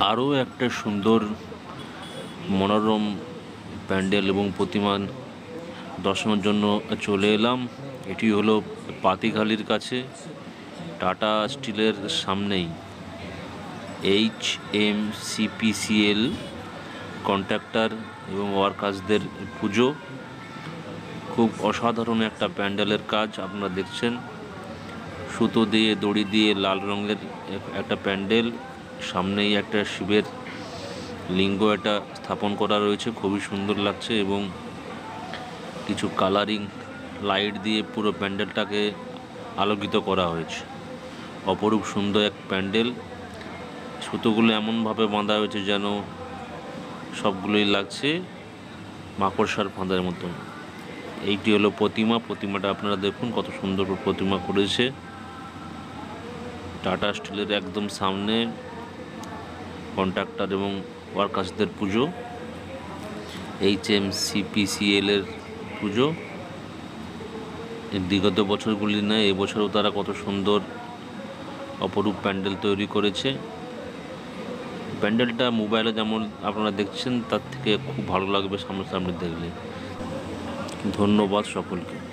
আরও একটা সুন্দর মনোরম প্যান্ডেল এবং প্রতিমা দর্শনের জন্য চলে এলাম। এটি হলো পাতিখালির কাছে, টাটা স্টিলের সামনেই। এইচ এম সিপিসিএল কন্ট্রাক্টর এবং ওয়ার্কার্সদের পুজো। খুব অসাধারণ একটা প্যান্ডেলের কাজ আপনারা দেখছেন। সুতো দিয়ে, দড়ি দিয়ে লাল রঙের একটা প্যান্ডেল। সামনেই একটা শিবের লিঙ্গ একটা স্থাপন করা রয়েছে, খুবই সুন্দর লাগছে এবং কিছু কালারিং লাইট দিয়ে পুরো প্যান্ডেলটাকে আলোকিত করা হয়েছে। অপরূপ সুন্দর এক প্যান্ডেল, সুতোগুলো এমনভাবে বাঁধা হয়েছে যেন সবগুলোই লাগছে মাকড়সার ফাঁদার মতন। এইটি হলো প্রতিমা, প্রতিমাটা আপনারা দেখুন কত সুন্দর প্রতিমা করেছে। টাটা স্টিলের একদম সামনে কন্ট্রাক্টর এবং ওয়ার্কার্সদের পুজো এইচ এম সিপিসিএল এর পুজো। বিগত বছরগুলি নয় এবছরও তারা কত সুন্দর অপরূপ প্যান্ডেল তৈরি করেছে। প্যান্ডেলটা মোবাইলে যেমন আপনারা দেখছেন, তার থেকে খুব ভালো লাগবে সামনাসামনি দেখলে। ধন্যবাদ সকলকে।